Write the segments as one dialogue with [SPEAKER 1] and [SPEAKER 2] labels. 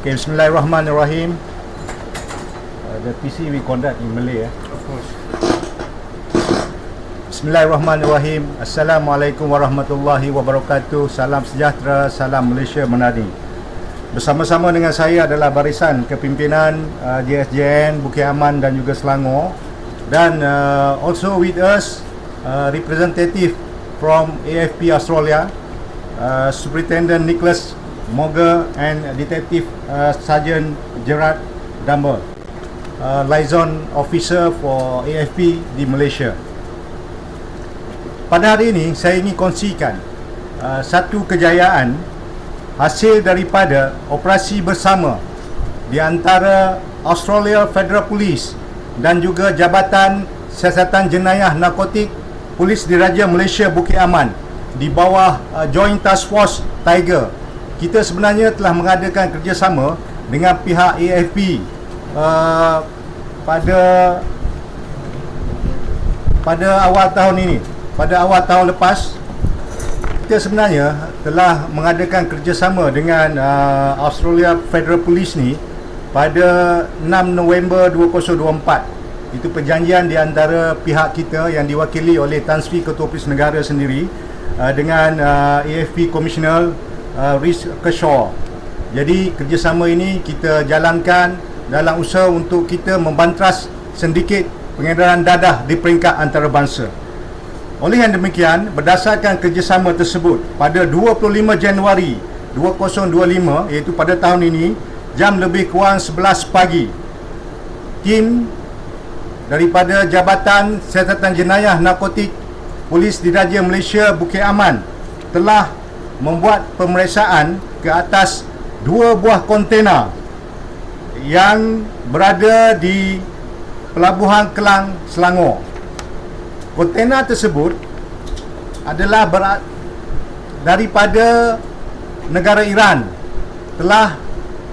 [SPEAKER 1] Okay, Bismillahirrahmanirrahim. Uh, the PC we conduct in Malay. Eh.
[SPEAKER 2] Of course.
[SPEAKER 1] Bismillahirrahmanirrahim. Assalamualaikum warahmatullahi wabarakatuh. Salam sejahtera, salam Malaysia menari. Bersama-sama dengan saya adalah barisan kepimpinan uh, JSJN Bukit Aman dan juga Selangor dan uh, also with us uh, representative from AFP Australia uh, Superintendent Nicholas Moga and Detective uh, Sergeant Gerard Dumber uh, liaison officer for AFP di Malaysia. Pada hari ini saya ingin kongsikan uh, satu kejayaan hasil daripada operasi bersama di antara Australia Federal Police dan juga Jabatan Siasatan Jenayah Narkotik Polis Diraja Malaysia Bukit Aman di bawah uh, Joint Task Force Tiger. Kita sebenarnya telah mengadakan kerjasama dengan pihak AFP uh, pada pada awal tahun ini. Pada awal tahun lepas kita sebenarnya telah mengadakan kerjasama dengan uh, Australia Federal Police ni pada 6 November 2024 itu perjanjian di antara pihak kita yang diwakili oleh Tan Sri Ketua Polis Negara sendiri uh, dengan uh, AFP Commissioner uh, Riz Kershaw jadi kerjasama ini kita jalankan dalam usaha untuk kita membantras sedikit pengedaran dadah di peringkat antarabangsa. Oleh yang demikian, berdasarkan kerjasama tersebut, pada 25 Januari 2025, iaitu pada tahun ini, jam lebih kurang 11 pagi, tim daripada Jabatan Siasatan Jenayah Narkotik Polis Diraja Malaysia Bukit Aman telah membuat pemeriksaan ke atas dua buah kontena yang berada di Pelabuhan Kelang, Selangor. Kontena tersebut adalah berat daripada negara Iran telah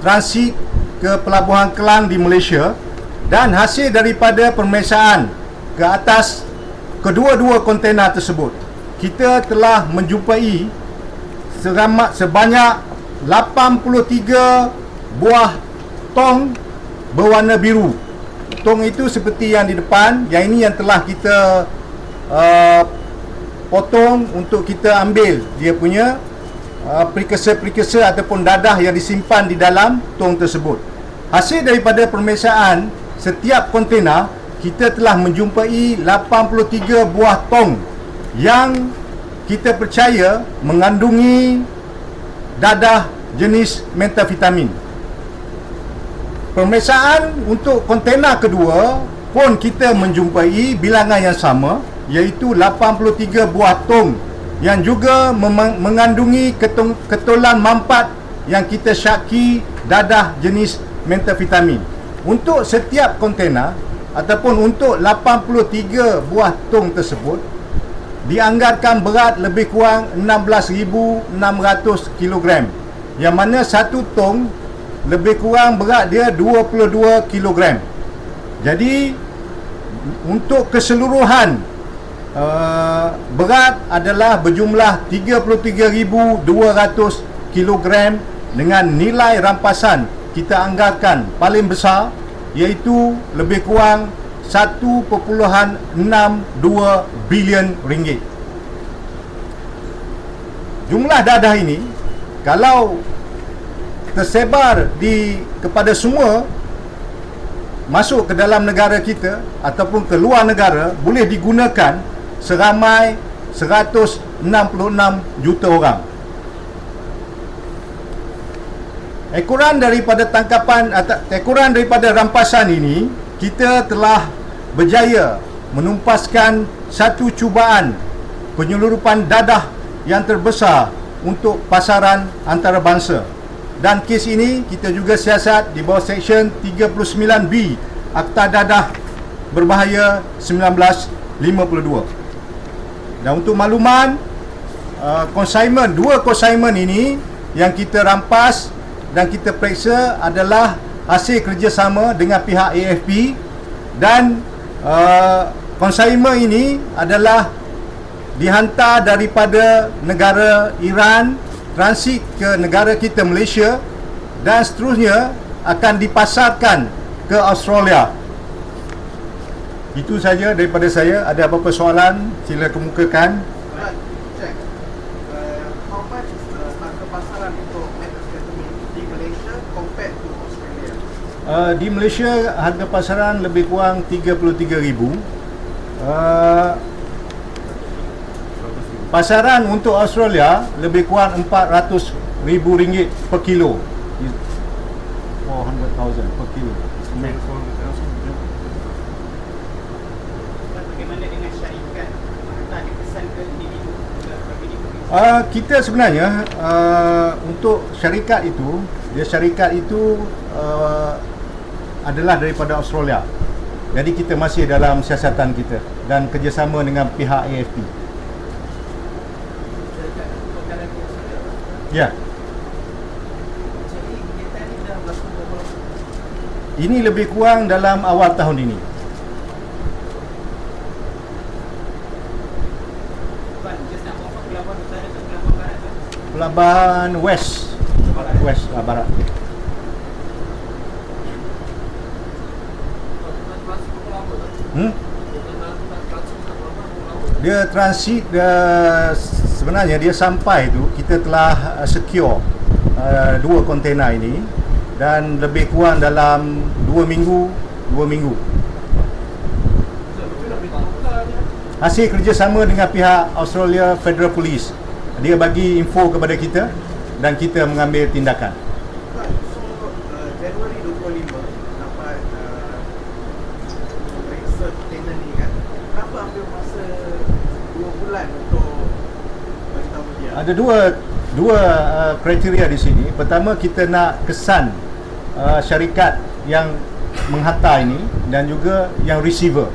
[SPEAKER 1] transit ke pelabuhan Kelang di Malaysia dan hasil daripada pemeriksaan ke atas kedua-dua kontena tersebut kita telah menjumpai seramat sebanyak 83 buah tong berwarna biru tong itu seperti yang di depan yang ini yang telah kita uh, potong untuk kita ambil dia punya uh, precursor-precursor ataupun dadah yang disimpan di dalam tong tersebut. Hasil daripada pemeriksaan setiap kontena kita telah menjumpai 83 buah tong yang kita percaya mengandungi dadah jenis metavitamin. Pemeriksaan untuk kontena kedua pun kita menjumpai bilangan yang sama iaitu 83 buah tong yang juga mengandungi ketulan mampat yang kita syaki dadah jenis metavitamin. Untuk setiap kontena ataupun untuk 83 buah tong tersebut dianggarkan berat lebih kurang 16,600 kg yang mana satu tong lebih kurang berat dia 22 kg. Jadi untuk keseluruhan uh, berat adalah berjumlah 33,200 kg dengan nilai rampasan kita anggarkan paling besar iaitu lebih kurang 1.62 bilion ringgit. Jumlah dadah ini kalau tersebar di kepada semua masuk ke dalam negara kita ataupun ke luar negara boleh digunakan seramai 166 juta orang. Ekoran daripada tangkapan atau ekoran daripada rampasan ini kita telah berjaya menumpaskan satu cubaan penyelurupan dadah yang terbesar untuk pasaran antarabangsa. Dan kes ini kita juga siasat di bawah Seksyen 39B Akta Dadah Berbahaya 1952. Dan untuk makluman uh, consignment dua consignment ini yang kita rampas dan kita periksa adalah hasil kerjasama dengan pihak AFP dan uh, consignment ini adalah dihantar daripada negara Iran transit ke negara kita Malaysia dan seterusnya akan dipasarkan ke Australia. Itu saja daripada saya. Ada apa-apa soalan sila kemukakan.
[SPEAKER 2] Uh, how much is the pasaran untuk di Malaysia compared to?
[SPEAKER 1] Uh, di Malaysia harga pasaran lebih kurang 33,000. Uh, pasaran untuk Australia lebih kurang 400,000 ringgit per kilo. 400,000 per kilo.
[SPEAKER 3] Bagaimana dengan syarikat hantar dikesan ke individu ke individu?
[SPEAKER 1] Uh, kita sebenarnya uh, untuk syarikat itu, dia syarikat itu uh, adalah daripada Australia. Jadi kita masih dalam siasatan kita dan kerjasama dengan pihak AFP. Ya, ini lebih kurang dalam awal tahun ini.
[SPEAKER 3] Pelabuhan Barat
[SPEAKER 1] West, West ah, Barat. Hmm? Dia transit uh, sebenarnya dia sampai tu kita telah uh, secure uh, dua kontena ini dan lebih kurang dalam dua minggu dua minggu. Hasil kerjasama dengan pihak Australia Federal Police. Dia bagi info kepada kita dan kita mengambil tindakan
[SPEAKER 2] Kan, so uh, Januari 25 dapat uh, periksa container ni kan. Kenapa ambil masa 2 bulan untuk beritahu dia?
[SPEAKER 1] ada dua dua uh, kriteria di sini. Pertama kita nak kesan uh, syarikat yang menghantar ini dan juga yang receiver.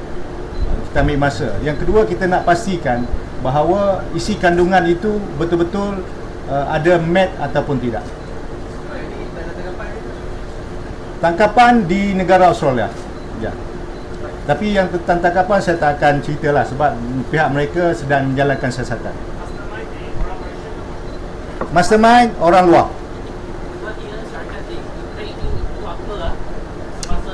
[SPEAKER 1] Kita ambil masa. Yang kedua kita nak pastikan bahawa isi kandungan itu betul-betul uh, ada met ataupun tidak. Tangkapan di negara Australia. Ya. Tapi yang tentang tangkapan saya tak akan ceritalah sebab pihak mereka sedang menjalankan siasatan. Mastermind orang luar.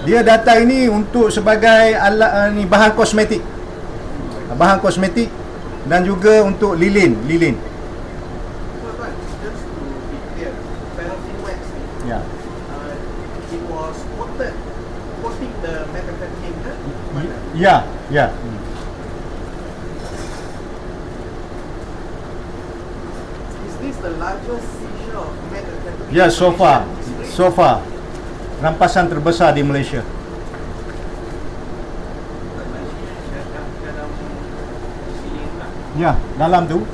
[SPEAKER 1] Dia datang ini untuk sebagai alat uh, ni bahan kosmetik. Bahan kosmetik dan juga untuk lilin, lilin. Ya, ya.
[SPEAKER 2] Is this the largest seizure of methamphetamine?
[SPEAKER 1] Ya, so far. So far. Rampasan terbesar di Malaysia. Ya, dalam tu.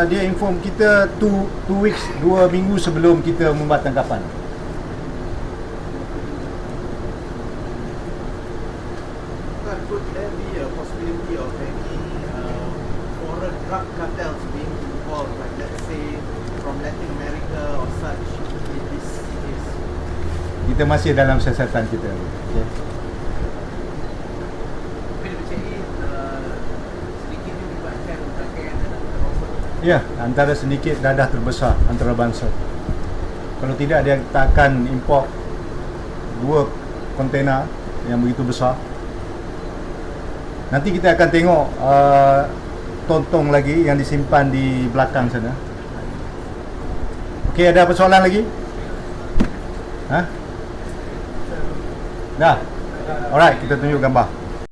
[SPEAKER 1] Uh, dia inform kita two, two weeks, dua minggu sebelum kita membuat tangkapan.
[SPEAKER 2] Tuan, could there be a possibility of any uh, foreign drug cartels being involved, like let's say from Latin America or such in this case?
[SPEAKER 1] Kita masih dalam siasatan kita. Okay.
[SPEAKER 2] Tapi dia percayai uh, sedikit menyebabkan rangkaian dalam terowongan.
[SPEAKER 1] Ya, antara sedikit dadah terbesar antara bangsa. Kalau tidak dia tak akan import dua kontena yang begitu besar. Nanti kita akan tengok uh, tontong lagi yang disimpan di belakang sana. Okey, ada persoalan lagi? Ha? Dah. Alright, kita tunjuk gambar.